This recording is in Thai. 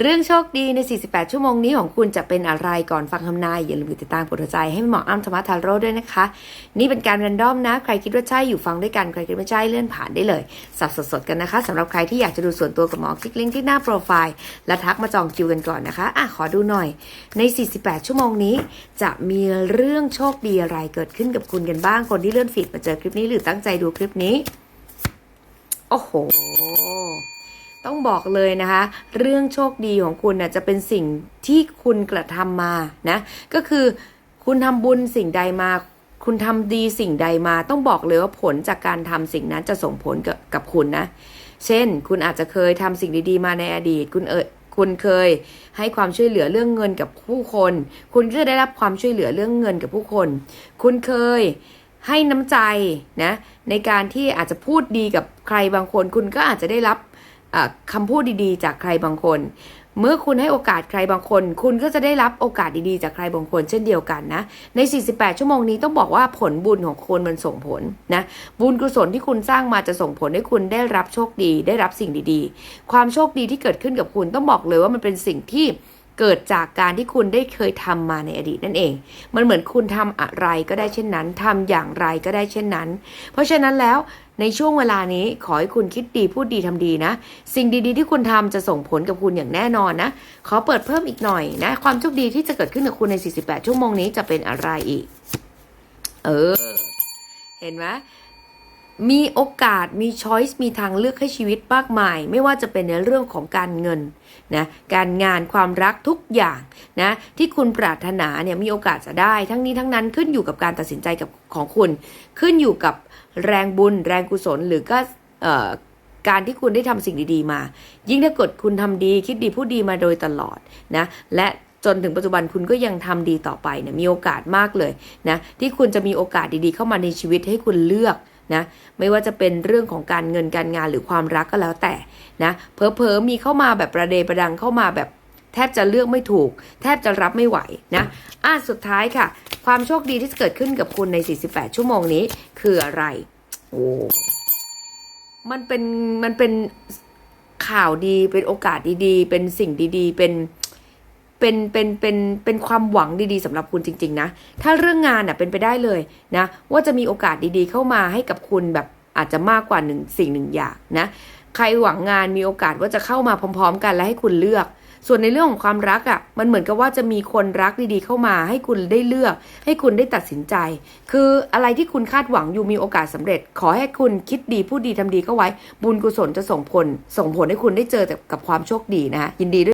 เรื่องโชคดีใน 48 ชั่วโมงนี้ของคุณจะเป็นอะไรก่อนฟังคำนาย อย่าลืมติดตามกดหัวใจให้หมออ้ำธรรมทาโร่ด้วยนะคะ นี่เป็นการแรนดอมนะ ใครคิดว่าใช่อยู่ฟังด้วยกัน ใครคิดว่าใช่เลื่อนผ่านได้เลย สับสดๆกันนะคะสำหรับใครที่อยากจะดูส่วนตัวกับหมอคลิกลิงก์ที่หน้าโปรไฟล์และทักมาจองคิวกันก่อนนะคะอะขอดูหน่อย ใน 48 ชั่วโมงนี้ จะมีเรื่องโชคดีอะไรเกิดขึ้นกับคุณกันบ้างคนที่เลื่อนฟีดมาเจอคลิปนี้หรือตั้งใจดูคลิปนี้โอ้โห ต้องบอกเลยนะคะ เรื่องโชคดีของคุณน่ะจะเป็นสิ่งที่คุณกระทำมานะก็คือคุณทำบุญสิ่งใดมา คุณทำดีสิ่งใดมา ต้องบอกเลยว่าผลจากการทำสิ่งนั้นจะส่งผลกับกับคุณนะ เช่น คุณอาจจะเคยทำสิ่งดีๆ มาในอดีต คุณเออคุณเคยให้ความช่วยเหลือเรื่องเงินกับผู้คน คุณก็จะได้รับความช่วยเหลือเรื่องเงินกับผู้คน คุณเคยให้น้ำใจนะในการที่อาจจะพูดดีกับใครบางคน คุณก็อาจจะได้รับ คำพูดดีๆ จากใครบางคน เมื่อคุณให้โอกาสใครบางคน คุณก็จะได้รับโอกาสดีๆ จากใครบางคน เช่นเดียวกันนะ ใน 48 ชั่วโมงนี้ต้องบอกว่าผลบุญของคุณมันส่งผลนะ บุญกุศลที่คุณสร้างมาจะส่งผลให้คุณได้รับโชคดี ได้รับสิ่งดีๆ ความโชคดีที่เกิดขึ้นกับคุณต้องบอกเลยว่ามันเป็นสิ่งที่เกิดจากการที่คุณได้เคยทำมาในอดีตนั่นเอง มันเหมือนคุณทำอะไรก็ได้เช่นนั้นทำอย่างไรก็ได้เช่นนั้น เพราะฉะนั้นแล้ว ในช่วงเวลานี้ขอให้คุณคิดดีพูดดีทำดีนะ สิ่งดีๆ ที่คุณทำจะส่งผลกับคุณอย่างแน่นอนนะ ขอเปิดเพิ่มอีกหน่อยนะ ความโชคดีที่จะเกิดขึ้นกับคุณใน 48 ชั่วโมงนี้จะเป็นอะไรอีก เออ เห็นไหม มีโอกาสมีช้อยส์มีทางเลือกให้ชีวิตมากมาย ไม่ว่าจะเป็นในเรื่องของการเงินนะการงานความรักทุกอย่างนะที่คุณปรารถนาเนี่ยมีโอกาสจะได้ ทั้งนี้ทั้งนั้นขึ้นอยู่กับการตัดสินใจกับของคุณ ขึ้นอยู่กับแรงบุญ แรงกุศลหรือก็เอ่อการที่คุณได้ทำสิ่งดีๆมา ยิ่งถ้าเกิดคุณทำดีคิดดีพูดดีมาโดยตลอดนะและจนถึงปัจจุบันคุณก็ยังทำดีต่อไปเนี่ยมีโอกาสมากเลยนะที่คุณจะมีโอกาสดีๆเข้ามาในชีวิตให้คุณเลือก นะไม่ว่าจะเป็นเรื่องของการเงินการงานหรือความรักก็แล้วแต่นะเพอเพอมีเข้ามาแบบประเดประดังเข้ามาแบบแทบจะเลือกไม่ถูก แทบจะรับไม่ไหวนะอะสุดท้ายค่ะ ความโชคดีที่เกิดขึ้นกับคุณใน 48 ชั่วโมงนี้ คืออะไรโอ้มันเป็นมันเป็นข่าวดีเป็นโอกาสดีๆ เป็นสิ่งดีๆ เป็น เป็นเป็นเป็นเป็นความหวังดีๆสำหรับคุณจริง ๆ นะ ถ้าเรื่องงานอะเป็นไปได้เลยนะ ว่าจะมีโอกาสดีๆ เข้ามาให้กับคุณแบบอาจจะมากกว่าหนึ่งสิ่งหนึ่งอย่างนะ ใครหวังงานมีโอกาสว่าจะเข้ามาพร้อม ๆ กันและให้คุณเลือกส่วนในเรื่องของความรักอะ่ะ มันเหมือนกับว่าจะมีคนรักดีๆเข้ามา ให้คุณได้เลือก ให้คุณได้ตัดสินใจ คืออะไรที่คุณคาดหวังอยู่มีโอกาสสำเร็จ ขอให้คุณคิดดีพูดดีทำดีเข้าไว้ บุญกุศลจะส่งผล ส่งผลให้คุณได้เจอกับความโชคดีนะคะยินดีด้วย